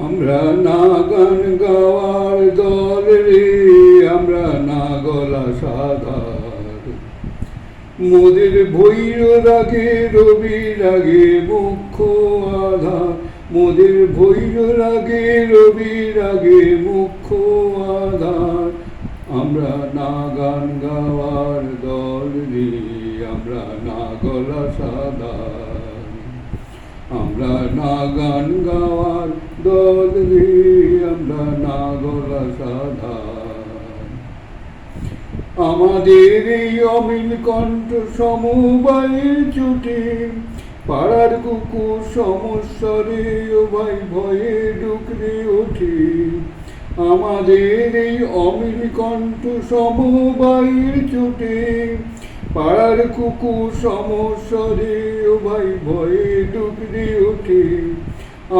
আমরা না গান গাওয়ার দল রে, আমরা না গলা সাধার। মোদের ভৈর রাগে, রবি রাগে মুখ্য আধার। মোদের ভৈর রাগে, রবি রাগে মুখ্য আধার। আমরা না গান গাওয়ার দল রে, আমরা না গলা সাধার। আমরা না গান গাওয়ার দল আমরা না গলা সাধার আমাদের এই অমিল কণ্ঠ সমবায়ের চুটে পাড়ার কুকুর সমস্যারে ভাই ভয়ে ডুকরে ওঠে। আমাদের এই অমিল কণ্ঠ সমবায়ের চুটে পাড়ার কুকুর সমস্যারে ভাই ভয়ে ডুকরে ওঠে।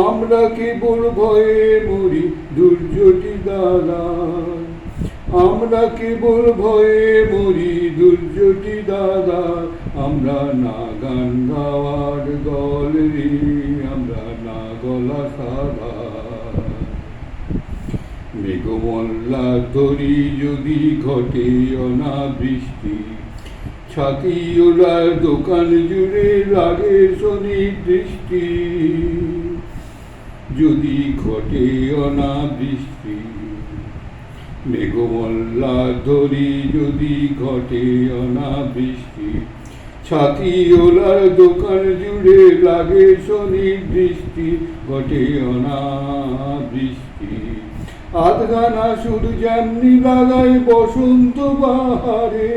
আমরা কেবল ভয়ে মরি দুর্যোটি দাদা। আমরা কেবল ভয়ে মরি দুর্যোটি দাদা। আমরা না গান গাওয়ার দল রে, আমরা না গলা সাদা মেঘমল্লা তরি যদি ঘটে অনাবৃষ্টি ছাতি ওলার দোকান জুড়ে লাগে শনি দৃষ্টি। যদি ঘটে অনাবৃষ্টি, মেঘমল্লা ধরি যদি ঘটে অনাবৃষ্টি ছাতি ওলার দোকান জুড়ে লাগে শনি ঘটে অনাবৃষ্টি। আধগানা সুর যেমনি লাগায় বসন্ত বাহারে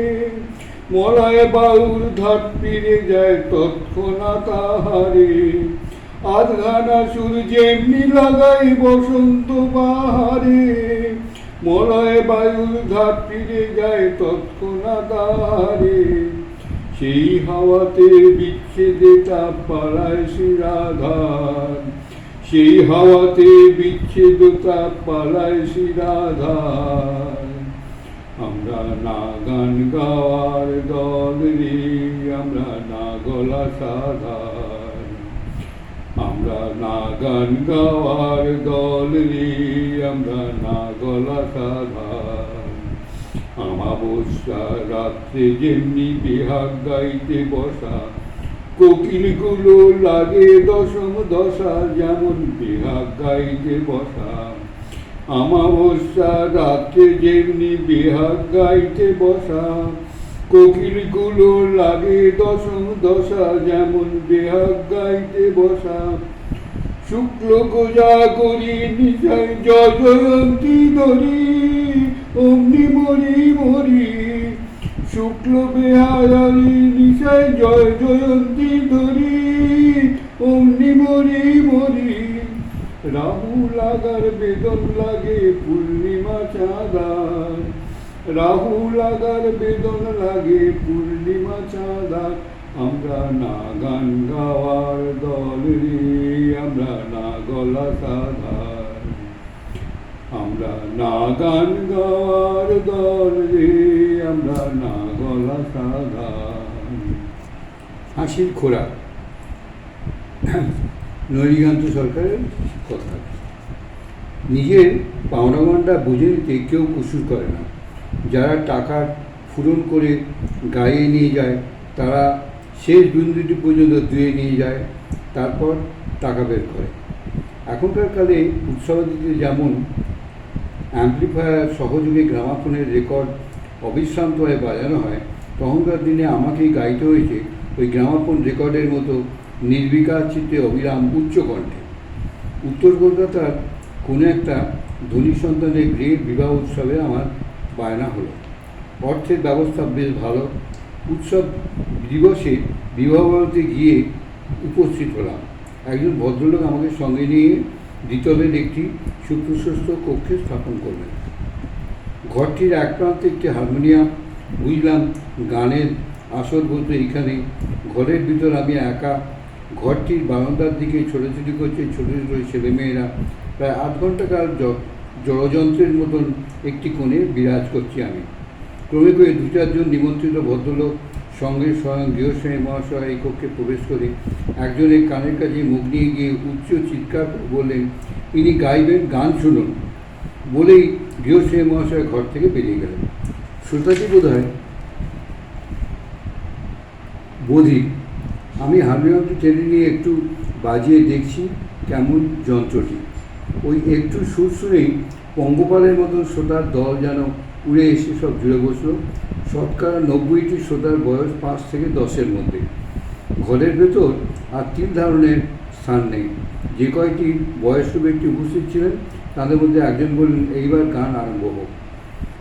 মলায় বাউর ঘাট ফিরে যায় তৎক্ষণাৎ তাহারে আধগানা সুর যেমনি লাগাই বসন্ত বাহারে মলয় বায়ুর ঘাট ফিরে যায় তৎক্ষণাৎ তাহারে সেই হাওয়াতে বিচ্ছেদে তাপ পালায় শিরাধার সেই হাওয়াতে বিচ্ছেদ তাপ পালায় শিরাধার আমরা না গান গাওয়ার দল রে আমরা না গলা সাধার আমরা না গান গাওয়ার দল রে আমরা না গলা সাধার আমাবস্যা রাত্রে যেমনি বিহাগ গাইতে বসা কোকিলগুলো লাগে দশম দশা যেমন বিহাগ গাইতে বসা আমাবস্যা রাত্রে যেমনি বিহাগ গাইতে বসা, কোকিলগুলো লাগে দশম দশা যেমন বিহাগ গাইতে বসা। শুক্ল গোজা করি নিশায় জয় জয়ন্তী ধরি, অমনি মরি মরি। শুক্ল বেহারি নিশায় জয় জয়ন্তী ধরি, অমনি মরি মরি। রাহু লাগার বেদন লাগে পূর্ণিমা চাঁদার। রাহু লাগার বেদন লাগে পূর্ণিমা চাঁদার। আমরা না গান গাওয়ার দল রে, আমরা না গলা সাধার। আমরা না গান গাওয়ার দল রে, আমরা না গলা সাধার। হাসির খোরাক। নরিকান্ত সরকারের কথা। নিজের পাওনাগণ্ডা বুঝে নিতে কেউ কুসুর করে না। যারা টাকার ফুরন করে গায়ে নিয়ে যায়, তারা শেষ বিন্দুটি পর্যন্ত ধুয়ে নিয়ে যায়, তারপর টাকা বের করে। এখনকার কালে উৎসবাদিতে যেমন অ্যাম্প্লিফায়ার সহযোগে গ্রামাফোনের রেকর্ড অবিশ্রান্তভাবে বাজানো হয়, তখনকার দিনে আমাকেই গাইতে হয়েছে ওই গ্রামাফোন রেকর্ডের মতো নির্বিকার চিত্তে অবিরাম উচ্চ কণ্ঠে উত্তর কলকাতার কোনো একটা ধনী সন্তানের গৃহের বিবাহ উৎসবে আমার বায়না হলো। অর্থের ব্যবস্থা বেশ ভালো। উৎসব দিবসে বিবাহ বাড়িতে গিয়ে উপস্থিত হলাম। একজন ভদ্রলোক আমাকে সঙ্গে নিয়ে দ্বিতলের একটি সুপ্রশস্ত কক্ষে স্থাপন করলেন। ঘরটির এক প্রান্তে একটি হারমোনিয়াম, বুঝলাম গানের আসর বলতে এইখানে ঘরের ভিতর আমি একা ঘরটির বারান্দার দিকে ছোটাছুটি করছে ছোটো ছোটো ছেলেমেয়েরা। প্রায় আধ ঘণ্টা কাল জড়যন্ত্রের মতন একটি কোণে বিরাজ করছি আমি। ক্রমে ক্রমে দু চারজন নিমন্ত্রিত ভদ্রলোক সঙ্গে স্বয়ং গৃহস্বামী মহাশয় এই কক্ষে প্রবেশ করে একজনের কানের কাছে মুখ নিয়ে গিয়ে উচ্চ চিৎকার বললেন, ইনি গাইবেন, গান শুনুন। বলেই গৃহশ্রী মহাশয় ঘর থেকে বেরিয়ে গেলেন। শ্রোতাজি বোধ হয় বোধি আমি হারমোনিয়ামটি টেনে নিয়ে একটু বাজিয়ে দেখছি কেমন যন্ত্রটি। ওই একটু সুর শুনেই পঙ্গপালের মতন শ্রোতার দল যেন উড়ে এসে সব জুড়ে বসল। শতকরা নব্বইটি শ্রোতার বয়স পাঁচ থেকে দশের মধ্যে। ঘরের ভেতর আর তিন ধরনের স্থান নেই। যে কয়টি বয়স্ক ব্যক্তি উপস্থিত ছিলেন, তাদের মধ্যে একজন বললেন, এইবার গান আরম্ভ হোক।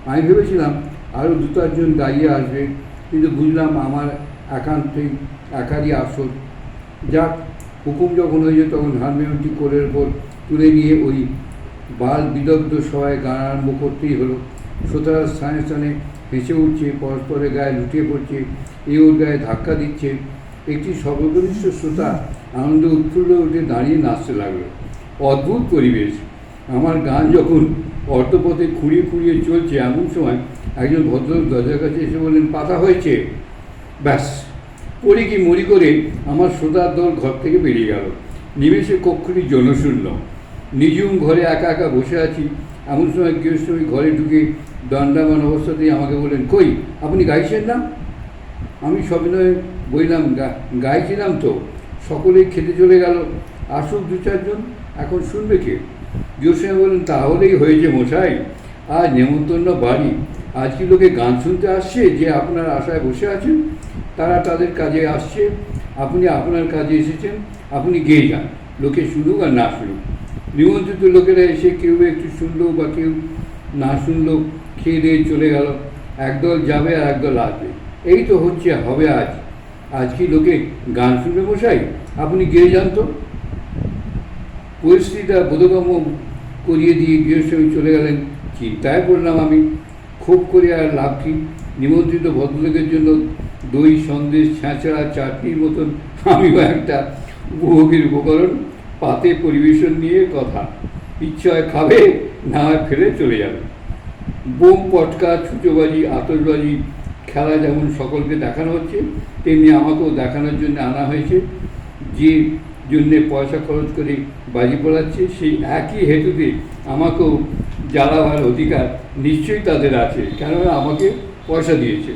আমি ভেবেছিলাম আরও দু চারজন গাইয়ে আসবে, কিন্তু বুঝলাম আমার একান্তই একারই আসর যাক, হুকুম যখন হয়েছে তখন হারমোনিয়ামটি কোলের ওপর তুলে নিয়ে ওই বাল বিদগ্ধ সবাই গান আরম্ভ করতেই হলো। শ্রোতারা স্থানে স্থানে হেসে উঠছে, পরস্পরের গায়ে লুটিয়ে পড়ছে, এ ওর গায়ে ধাক্কা দিচ্ছে। একটি সর্বকনিষ্ঠ শ্রোতা আনন্দ উৎফুল্ল উঠে দাঁড়িয়ে নাচতে লাগল। অদ্ভুত পরিবেশ। আমার গান যখন অর্থপথে খুঁড়িয়ে খুঁড়িয়ে চলছে, এমন সময় একজন ভদ্রলোক দরজার কাছে এসে বললেন, পাতা হয়েছে? ব্যাস। পড়ি কি মরি করে আমার শ্রোতার দল ঘর থেকে বেরিয়ে গেল। নিমেষে কক্ষটি জনশূন্য। নিজুম ঘরে একা একা বসে আছি। এমন সময় গৃহস্থী ঘরে ঢুকে দণ্ডামান অবস্থাতেই আমাকে বললেন, কই, আপনি গাইছেন না? আমি সবিনয়ে বললাম, "গা- গাইছিলাম তো। সকলেই খেতে চলে গেল। আসুক দু চারজন, এখন শুনবে কে? গৃহস্বামী বললেন, তাহলেই হয়েছে মশাই। আজ নেমন্তন্ন বাড়ি। আজ কি লোকে গান শুনতে আসছে যে আপনার আশায় বসে আছেন? তারা তাদের কাজে আসছে, আপনি আপনার কাজে এসেছেন, আপনি গেয়ে যান, লোকে শুনুক আর না শুনুক। নিমন্ত্রিত লোকেরা এসে কেউ একটু শুনলো বা কেউ না শুনলো, খেয়ে দিয়ে চলে গেল, একদল যাবে আর একদল আসবে। এই তো হচ্ছে, হবে আজ। আজ কি লোকে গান শুনবে মশাই? আপনি গেয়ে যান তো। পরিস্থিতিটা বোধগম্য করিয়ে দিয়ে গৃহস্বামী চলে গেলেন। চিন্তায় পড়লাম আমি। খুব করে আর লাভ কি? নিমন্ত্রিত ভদ্রলোকের জন্য দই সন্দেশ ছ্যাঁচড়া চাটনির মতন। আমিও একটা উপভোগের উপকরণ, পাতে পরিবেশন নিয়ে কথা। ইচ্ছা খাবে, না হয় ফেলে চলে যাবে। বোম, পটকা, ছুচোবাজি, আতশবাজি, খেলা যেমন সকলকে দেখানো হচ্ছে, তেমনি আমাকেও দেখানোর জন্য আনা হয়েছে। যে জন্যে পয়সা খরচ করে বাজি পড়াচ্ছে, সেই একই হেতুতে আমাকেও জ্বালাবার অধিকার নিশ্চয়ই তাদের আছে। কেননা আমাকে পয়সা দিয়েছে।